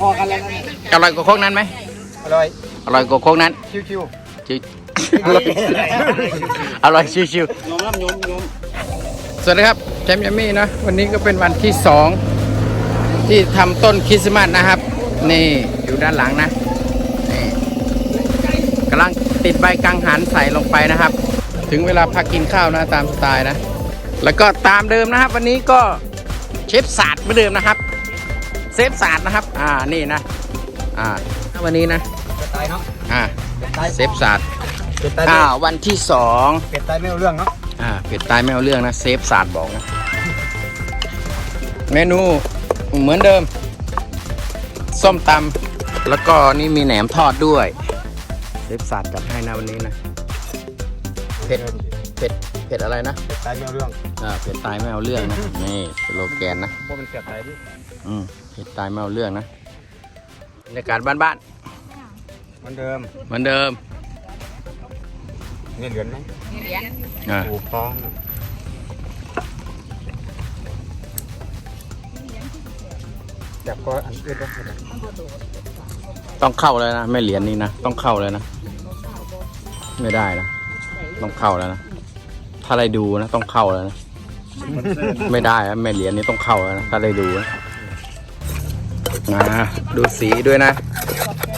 พอๆกันแล้วนะอร่อยกว่าโคกนั้นไหมอร่อยอร่อยกว่าโคกนั้นชิวชิวๆอร่อยชิวนมน้ำนมนมๆสวัสดีครับแชมป์ยามี่นะวันนี้ก็เป็นวันที่สองที่ทำต้นคริสต์มาสนะครับ นี่อยู่ด้านหลังนะนี่กำลังติดใบกังหันใส่ลงไปนะครับ ถึงเวลาพักกินข้าวนะตามสไตล์นะ แล้วก็ตามเดิมนะครับ วันนี้ก็เชฟศาสตร์เหมือนเดิมนะครับ เซฟศาสตร์นะครับ อ่า นี่นะ อ่า วันนี้นะ เป็ดตายเนาะอ่า เป็ดตายเซฟศาสตร์เป็ดตายอ่า วันที่สอง เป็ดตายไม่เอาเรื่องเนาะอ่า เป็ดตายไม่เอาเรื่องนะ เซฟศาสตร์บอกนะ เมนูเหมือนเดิม ส้มตำแล้วก็นี่มีแหนมทอดด้วย เซฟศาสตร์จัดให้นะวันนี้นะ เผ็ด เผ็ด เผ็ดอะไรนะ เป็ดตายไม่เอาเรื่องอ่า เผ็ดตายไม่เอาเรื่องนะ นี่สโลแกนนะพวกมันเป็ดตายดิ อืมเผ็ดตายไม่เอาเรื่องนะบรรยากาศบ้านเหมือนเดิมๆเหมือนเดิมเงินเหรียญไหมอ่าถูกต้องจับก็อันอื่นก็ได้ต้องเข้าเลยนะไม่เหรียญนี่นะต้องเข้าเลยนะไม่ได้นะต้องเข้าแล้วนะถ้าได้ดูนะต้องเข้าแล้วนะไม่ได้นะแม่เหรียญนี่ต้องเข้าแล้วนะถ้าได้ดูนะ นะดูสีด้วยนะ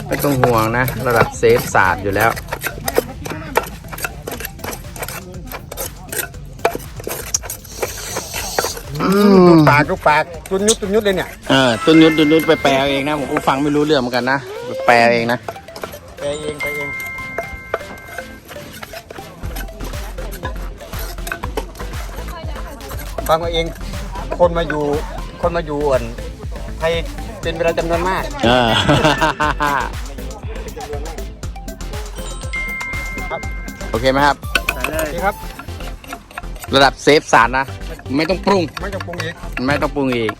ไม่ต้องห่วงนะ ระดับเซฟศาสตร์อยู่แล้ว ลูกปากลูกปากตุนยุดตุนยุดเลยเนี่ยเออตุนยุทธตุนยุทธไปแปลเอาเองนะ ผมก็ฟังไม่รู้เรื่องเหมือนกันนะไปแปลเอาเองนะ ไปเองไปเองฟังเอาเอง คนมาอยู่คนมาอยู่อ่อนไทย เป็นเวลาจำนวนมากเออครับโอเคไหมครับนี่ครับระดับเซฟศาสตร์นะ ไม่ต้องปรุง ไม่ต้องปรุงอีกไม่ต้องปรุงอีก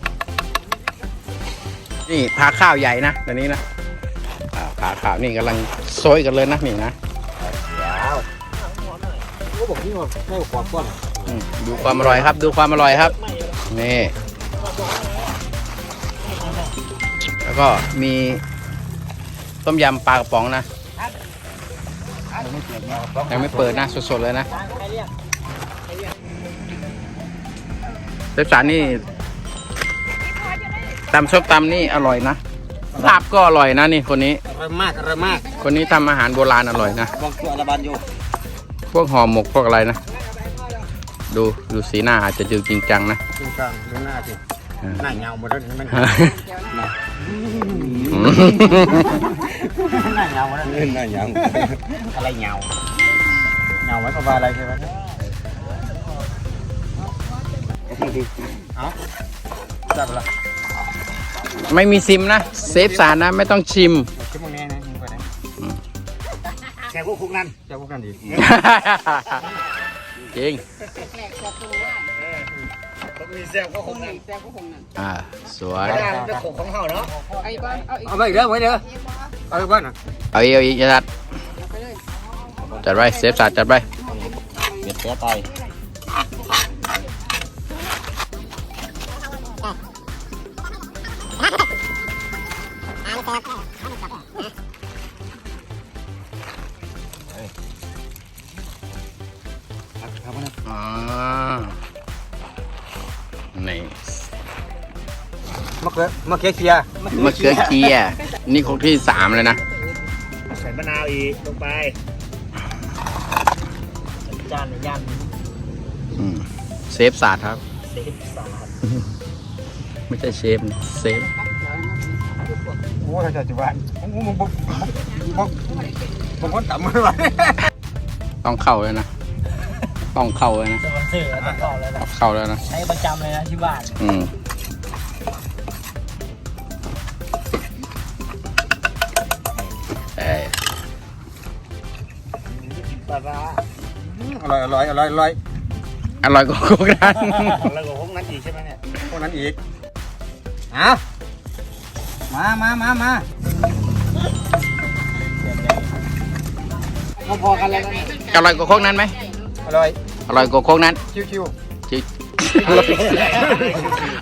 นี่พาข้าวใหญ่นะตอนนี้นะอ่าพาข้าวนี่กำลังโซยกันเลยนะนี่นะแล้วก็บอกนี่ว่าให้ความก้อนอืมดูความอร่อยครับ ดูความอร่อยครับ นี่ แล้วก็มีต้มยำปลากระป๋องนะยังไม่เปิดนะสดๆเลยนะเซฟสารนี่ตำส้มตำนี่อร่อยนะลาบก็อร่อยนะนี่คนนี้อร่อยมากอร่อยมาก คนนี้ทำอาหารโบราณอร่อยนะวางตัวอลาบันอยู่พวกห่อหมกพวกอะไรนะ ดูดูสีหน้าอาจจะดูจริงจังนะตรงกลางดูหน้าสิอ่าหน้าเงาหมดแล้วมันอืม หน้าเงาหมดแล้วหน้าเงาอะไรเงาเงาไว้ประมาณอะไรใช่ไหมเอาจับละไม่มีซิมนะ เซฟสารนะ ไม่ต้องชิมชิมตรงนี้นะมึงไปไหนแชร์พวกคุกนั่นแชร์พวกนั่นดีจริง ต้องมีแซวพวกคุกนั่นอ่าสวยเป็นของของเฮาเนาะเอาอีกบ้างเอาอีกเอาไปอีกเด้อไว้เด้อเอาไปบ้านน่ะเอาอีกเอาอีกจัดจัดไปเซฟสารจัดไปเบ็ดเสียตายอ่า มะเขือมะเขือเคียมะเขือเคียนี่ครกที่สามเลยนะ ใส่มะนาวอีกลงไปจานย่านอืมเซฟศาสตร์ครับ เซฟสาดไม่ใช่เชฟนะเซฟโอ้ยจัจุบันมึงมึงมึงมึงมึงคนต่ำมือวะต้องเข้าเลยนะต้องเข้าเลยนะสปอนเซอร์ต้องเข้าแล้วนะเข้าแล้วนะใช้ประจำเลยนะที่บ้านอืมาร้าอร่อยอร่อยอร่อยอร่อยอร่อยกว่าโคกนั้นอร่อยกว่าพวกนั้นอีกใช่ไหมเนี่ยพวกนั้นอีกอะมามามามาพอๆกันแล้วนะอร่อยกว่าโคกนั้นไหมอร่อยอร่อยกว่าโคกนั้นชิวชิว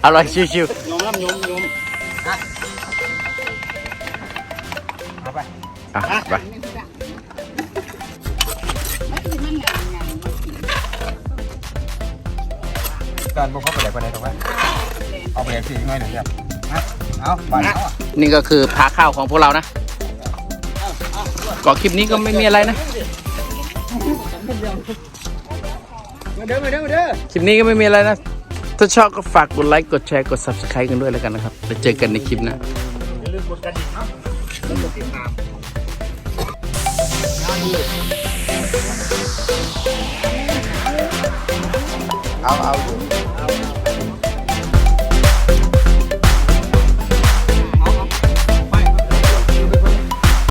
อร่อยชิวๆนมน้ำนมนมอะไปการบุ กเข้าไปไหนไปไหนตรงนั้นเอาไปไหนสิง่ายหน่อยครับเอาไปเอานี่ก็คือพาข้าวของพวกเรานะก็คลิปนี้ก็ไม่มีอะไรนะมาเด้อมาเด้อมาเด้อคลิปนี้ก็ไม่มีอะไรนะ ถ้าชอบก็ฝากกดไลค์กดแชร์กด subscribe กันด้วยแล้วกันนะครับไปเจอกันในคลิปหนะ อย่าลืมกดกระดิ่งเนาะแล้วกดติดตามเอาเอาอยู่